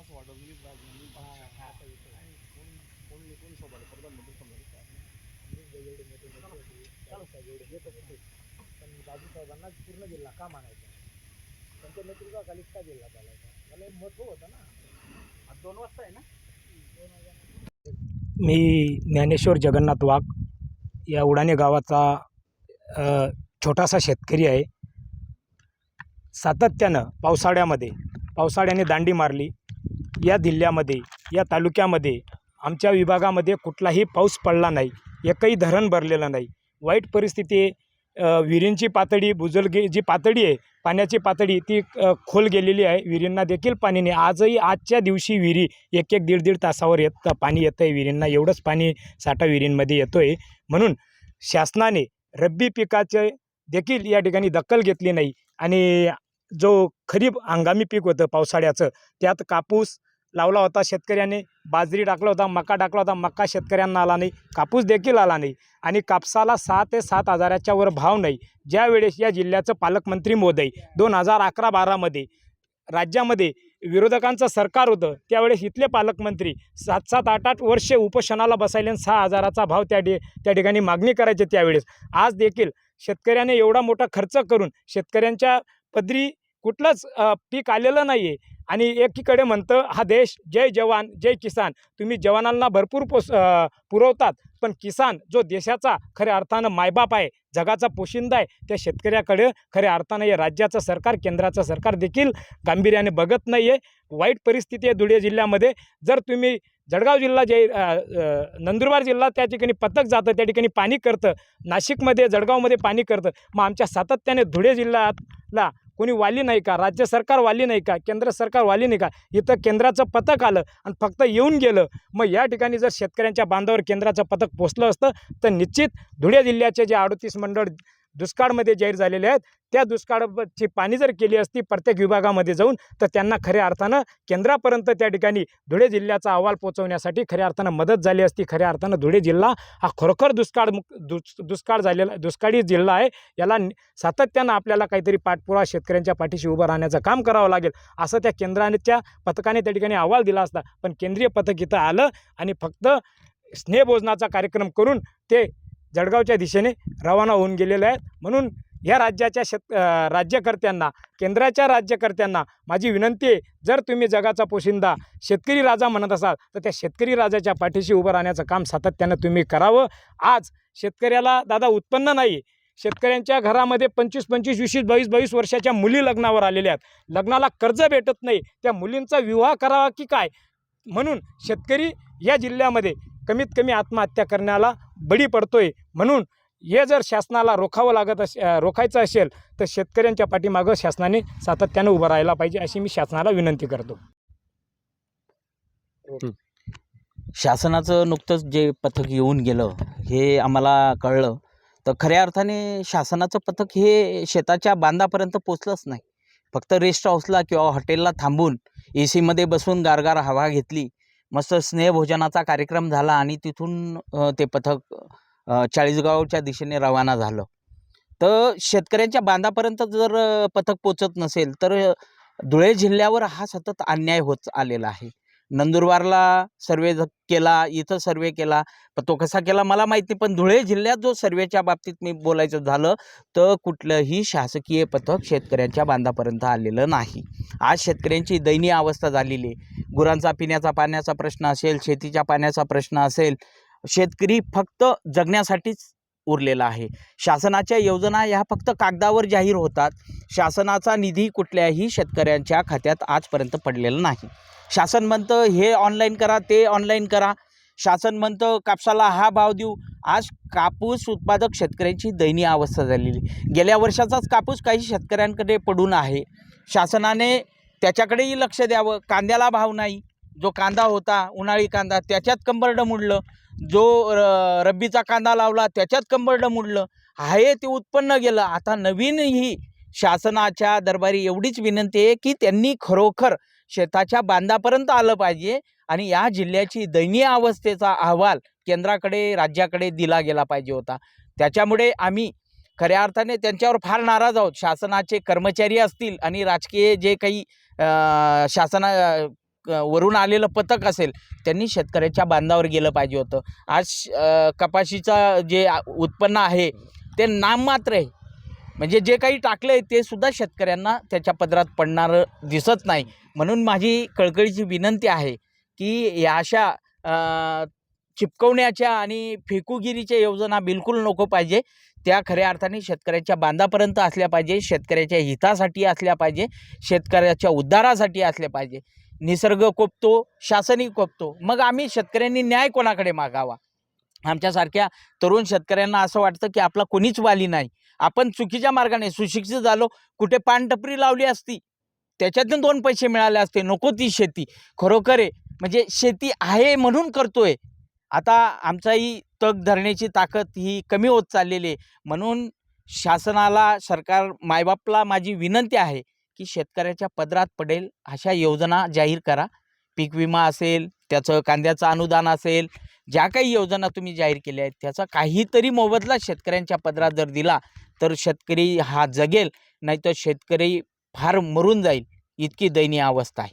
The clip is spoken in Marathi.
कोण प्रधानमंत्री एवढे. पण पूर्ण जिल्हा का मानायचा? त्यांच्या नेतृत्वाखालीच का जिल्हा चालायचा? मला एक महत्त्व होतं ना. दोन वाजता आहे ना? मी ज्ञानेश्वर जगन्नाथ वाघ या उडाणे गावाचा छोटासा शेतकरी आहे. सातत्यानं पावसाळ्यामध्ये पावसाळ्याने दांडी मारली. या जिल्ह्यामध्ये या तालुक्यामध्ये आमच्या विभागामध्ये कुठलाही पाऊस पडला नाही. एकही धरण भरलेलं नाही. वाईट परिस्थिती विहिरींची पातळी बुजलगी जी पातळी आहे पाण्याची पातळी ती खोल गेलेली आहे. विहिरींना देखील पाणी नाही. आजही आजच्या दिवशी विहिरी एक एक दीड दीड तासावर येत पाणी येतं आहे विहिरींना एवढंच पाणी साठा विहिरींमध्ये येतो आहे म्हणून शासनाने रब्बी पिकाचे देखील या ठिकाणी दखल घेतली नाही. आणि जो खरीप हंगामी पीक होतं पावसाळ्याचं त्यात कापूस लावला होता शेतकऱ्याने बाजरी टाकला होता मका टाकला होता मका शेतकऱ्यांना आला नाही कापूस देखील आला नाही आणि कापसाला सहा ते सात हजाराच्या वर भाव नाही. ज्यावेळेस या जिल्ह्याचं पालकमंत्री मोदय दोन हजार अकरा बारामध्ये राज्यामध्ये विरोधकांचं सरकार होतं त्यावेळेस इथले पालकमंत्री सात सात आठ आठ वर्षे उपोषणाला बसायले आणि सहा हजाराचा भाव त्या डे त्या ठिकाणी मागणी करायची त्यावेळेस. आज देखील शेतकऱ्याने एवढा मोठा खर्च करून शेतकऱ्यांच्या पदरी कुठलंच पीक आलेलं नाही आहे आणि एकीकडे म्हणतं हा देश जय जवान जय किसान. तुम्ही जवानांना भरपूर पोस पुरवतात पण किसान जो देशाचा खऱ्या अर्थानं मायबाप आहे जगाचा पोशिंदा आहे त्या शेतकऱ्याकडे खऱ्या अर्थानं या राज्याचं सरकार केंद्राचं सरकार देखील गांभीर्याने बघत नाही आहे वाईट परिस्थिती आहे धुळे जिल्ह्यामध्ये. जर तुम्ही जळगाव जिल्हा जे नंदुरबार जिल्हा त्या ठिकाणी पथक जातं त्या ठिकाणी पाणी करतं नाशिकमध्ये जळगावमध्ये पाणी करतं मग आमच्या सातत्याने धुळे जिल्ह्यातला कोणी वाली नाही का? राज्य सरकार वाली नाही का? केंद्र सरकार वाली नाही का? इथं केंद्राचं पथक आलं आणि फक्त येऊन गेलं. मग या ठिकाणी जर शेतकऱ्यांच्या बांधावर केंद्राचं पथक पोचलं असतं तर निश्चित धुळे जिल्ह्याचे जे अडतीस मंडळ दुष्काळमध्ये जाहीर झालेले आहेत. त्या दुष्काळाची पाणी जर केली असती प्रत्येक विभागामध्ये जाऊन तर त्यांना खऱ्या अर्थानं केंद्रापर्यंत त्या ठिकाणी धुळे जिल्ह्याचा अहवाल पोहोचवण्यासाठी खऱ्या अर्थानं मदत झाली असती. खऱ्या अर्थानं धुळे जिल्हा हा खरोखर दुष्काळ दुस दुष्काळ झालेला दुष्काळी जिल्हा आहे. याला सातत्यानं आपल्याला काहीतरी पाठपुरावा शेतकऱ्यांच्या पाठीशी उभं राहण्याचं काम करावं लागेल असं त्या केंद्राच्या पथकाने त्या ठिकाणी अहवाल दिला असता. पण केंद्रीय पथक इथं आलं आणि फक्त स्नेहभोजनाचा कार्यक्रम करून ते जळगावच्या दिशेने रवाना होऊन गेलेले आहेत. म्हणून या राज्याच्या शेत राज्यकर्त्यांना केंद्राच्या राज्यकर्त्यांना माझी विनंती आहे जर तुम्ही जगाचा पोशिंदा शेतकरी राजा म्हणत असाल तर त्या शेतकरी राजाच्या पाठीशी उभं राहण्याचं काम सातत्यानं तुम्ही करावं. आज शेतकऱ्याला दादा उत्पन्न नाही शेतकऱ्यांच्या घरामध्ये पंचवीस पंचवीस वीस बावीस बावीस वर्षाच्या मुली लग्नावर आलेल्या आहेत. लग्नाला कर्ज भेटत नाही. त्या मुलींचा विवाह करावा की काय? म्हणून शेतकरी या जिल्ह्यामध्ये कमीत कमी आत्महत्या करण्याला बळी पडतोय. म्हणून हे जर शासनाला रोखावं लागत अश रोखायचं असेल तर शेतकऱ्यांच्या पाठीमागं शासनाने सातत्यानं उभं राहायला पाहिजे अशी मी शासनाला विनंती करतो. शासनाचं नुकतंच जे पथक येऊन गेलं हे आम्हाला कळलं. तर खऱ्या अर्थाने शासनाचं पथक हे शेताच्या बांधापर्यंत पोचलंच नाही. फक्त रेस्ट हाऊसला किंवा हॉटेलला थांबून ए सीमध्ये बसून गारगार हवा घेतली मस्त स्नेहभोजनाचा कार्यक्रम झाला आणि तिथून ते पथक चाळीसगावच्या दिशेने रवाना झालं. तर शेतकऱ्यांच्या बांधापर्यंत जर पथक पोचत नसेल तर धुळे जिल्ह्यावर हा सतत अन्याय होत आलेला आहे. नंदुरबारला सर्वे केला इथं सर्वे केला. पण तो कसा केला मला माहिती नाही पण धुळे जिल्ह्यात जो सर्वेच्या बाबतीत मी बोलायचं झालं तर कुठलंही शासकीय पथक शेतकऱ्यांच्या बांधापर्यंत आलेलं नाही. आज शेतकऱ्यांची दयनीय अवस्था झालेली आहे. गुरांचा पिण्याचा पाण्याचा प्रश्न असेल शेतीच्या पाण्याचा प्रश्न असेल शेतकरी फक्त जगण्यासाठीच उरलेला आहे. शासनाच्या योजना ह्या फक्त कागदावर जाहीर होतात. शासनाचा निधी कुठल्याही शेतकऱ्यांच्या खात्यात आजपर्यंत पडलेला नाही. शासन म्हणतं हे ऑनलाईन करा ते ऑनलाईन करा. शासन म्हणतं कापसाला हा भाव देऊ. आज कापूस उत्पादक शेतकऱ्यांची दयनीय अवस्था झालेली. गेल्या वर्षाचाच कापूस काही शेतकऱ्यांकडे पडून आहे. शासनाने त्याच्याकडेही लक्ष द्यावं. कांद्याला भाव नाही. जो कांदा होता उन्हाळी कांदा त्याच्यात कंबरडं मुडलं. जो र रब्बीचा कांदा लावला त्याच्यात कंबरडं मुडलं. आहे ते उत्पन्न गेलं. आता नवीन ही शासनाच्या दरबारी एवढीच विनंती आहे की त्यांनी खरोखर शेताच्या बांधापर्यंत आलं पाहिजे आणि या जिल्ह्याची दयनीय अवस्थेचा अहवाल केंद्राकडे राज्याकडे दिला गेला पाहिजे होता. त्याच्यामुळे आम्ही खऱ्या अर्थाने त्यांच्यावर फार नाराज आहोत. शासनाचे कर्मचारी असतील आणि राजकीय जे काही शासना वरून आलेलं पथक असेल त्यांनी शेतकऱ्याच्या बांधावर गेलं पाहिजे होतं. आज कपाशीचा कपाशीचं जे उत्पन्न आहे ते नाममात्र आहे. म्हणजे जे काही टाकलं आहे ते सुद्धा शेतकऱ्यांना त्याच्या पदरात पडणारं दिसत नाही. म्हणून माझी कळकळीची विनंती आहे की या अशा चिपकवण्याच्या आणि फेकूगिरीच्या योजना बिलकुल नको पाहिजे. त्या खऱ्या अर्थाने शेतकऱ्याच्या बांधापर्यंत असल्या पाहिजे शेतकऱ्याच्या हितासाठी असल्या पाहिजे शेतकऱ्याच्या उद्धारासाठी असल्या पाहिजे. निसर्ग कोपतो शासनही कोपतो. मग आम्ही शेतकऱ्यांनी न्याय कोणाकडे मागावा? आमच्यासारख्या तरुण शेतकऱ्यांना असं वाटतं की आपला कोणीच वाली नाही. आपण चुकीच्या मार्गाने सुशिक्षित झालो कुठे पानटपरी लावली असती त्याच्यातून दोन पैसे मिळाले असते नको ती शेती. खरोखर आहे. म्हणजे शेती आहे म्हणून करतोय. आता आमचाही तग धरण्याची ताकद ही कमी होत चाललेली आहे. म्हणून शासनाला सरकार मायबापला माझी विनंती आहे की शेतकऱ्याच्या पदरात पडेल अशा योजना जाहीर करा. पीक विमा असेल त्याचं कांद्याचं अनुदान असेल ज्या काही योजना तुम्ही जाहीर केल्या आहेत त्याचा काहीतरी मोबदला शेतकऱ्यांच्या पदरात जर दिला तर शेतकरी हा जगेल नाही तर शेतकरी फार मरून जाईल. इतकी दयनीय अवस्था आहे.